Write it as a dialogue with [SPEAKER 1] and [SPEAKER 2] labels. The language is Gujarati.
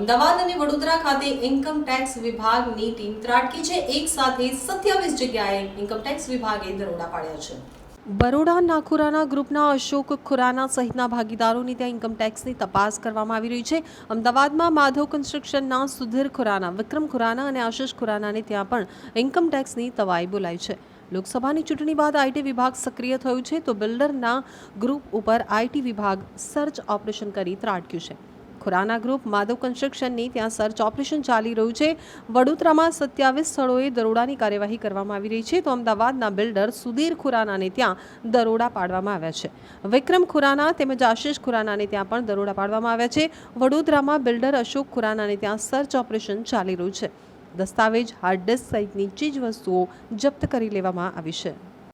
[SPEAKER 1] અમદાવાદ અને વડોદરા ખાતે ઇન્કમ ટેક્સ વિભાગની ટીમ ત્રાટકી છે. એક સાથે સત્યાવીસ જગ્યાએ ઇન્કમ ટેક્સ વિભાગે દરોડા પાડ્યા છે. બરોડા નાખુરાના ગ્રુપના અશોક ખુરાના સહિતના ભાગીદારોની ત્યાં ઇન્કમ ટેક્સની તપાસ કરવામાં આવી રહી છે. અમદાવાદમાં માધવ કન્સ્ટ્રક્શનના સુધીર ખુરાના, વિક્રમ ખુરાના અને આશિષ ખુરાનાને ત્યાં પણ ઇન્કમ ટેક્સની તવાઈ બોલાઈ છે. લોકસભાની ચૂંટણી બાદ આઈટી વિભાગ સક્રિય થયું છે તો બિલ્ડરના ગ્રુપ ઉપર આઈટી વિભાગ સર્ચ ઓપરેશન કરી ત્રાટક્યું છે. ખુરાના ગ્રુપ માધવ કન્સ્ટ્રક્શનની ત્યાં સર્ચ ઓપરેશન ચાલી રહ્યું છે. વડોદરામાં સત્યાવીસ સ્થળોએ દરોડાની કાર્યવાહી કરવામાં આવી રહી છે. તો અમદાવાદના બિલ્ડર સુધીર ખુરાનાને ત્યાં દરોડા પાડવામાં આવ્યા છે. વિક્રમ ખુરાના તેમજ આશિષ ખુરાનાને ત્યાં પણ દરોડા પાડવામાં આવ્યા છે. વડોદરામાં બિલ્ડર અશોક ખુરાનાને ત્યાં સર્ચ ઓપરેશન ચાલી રહ્યું છે. દસ્તાવેજ, હાર્ડ ડિસ્ક સહિતની ચીજ વસ્તુઓ જપ્ત કરી લેવામાં આવી છે.